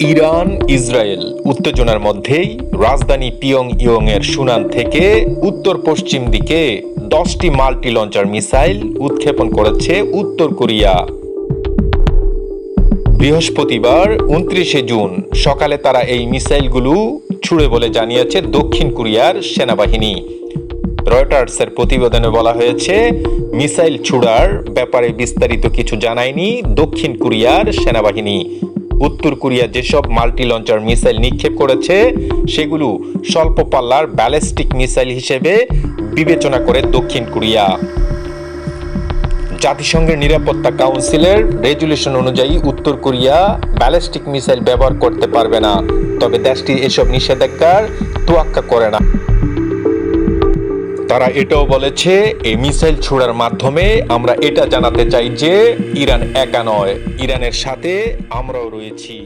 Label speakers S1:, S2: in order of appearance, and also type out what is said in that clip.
S1: Iran, Israel উত্তেজনার মধ্যেই রাজধানী পিয়ং ইয়ং এর সুনান থেকে উত্তর পশ্চিম দিকে দশটি মাল্টি লঞ্চার মিসাইল উৎক্ষেপণ করেছে উত্তর কোরিয়া। বৃহস্পতিবার উনত্রিশে জুন সকালে তারা এই মিসাইলগুলো ছুড়ে বলে জানিয়েছে দক্ষিণ কোরিয়ার সেনাবাহিনী। রয়টার্সের প্রতিবেদনে বলা হয়েছে, মিসাইল ছুড়ার ব্যাপারে বিস্তারিত কিছু জানায়নি দক্ষিণ কোরিয়ার সেনাবাহিনী। উত্তর কোরিয়া যেসব মাল্টি লঞ্চার মিসাইল নিক্ষেপ করেছে, সেগুলো স্বল্প পাল্লার ব্যালিস্টিক মিসাইল হিসেবে বিবেচনা করে দক্ষিণ কোরিয়া। জাতিসংঘের নিরাপত্তা কাউন্সিলের রেজুলেশন অনুযায়ী উত্তর কোরিয়া ব্যালিস্টিক মিসাইল ব্যবহার করতে পারবে না, তবে দেশটি এসব নিষেধাজ্ঞার তোয়াক্কা করে না। তারা এটাও বলেছে, এই মিসাইল ছোড়ার মাধ্যমে আমরা এটা জানাতে চাই যে ইরান একা নয়, ইরানের সাথে আমরাও রয়েছি।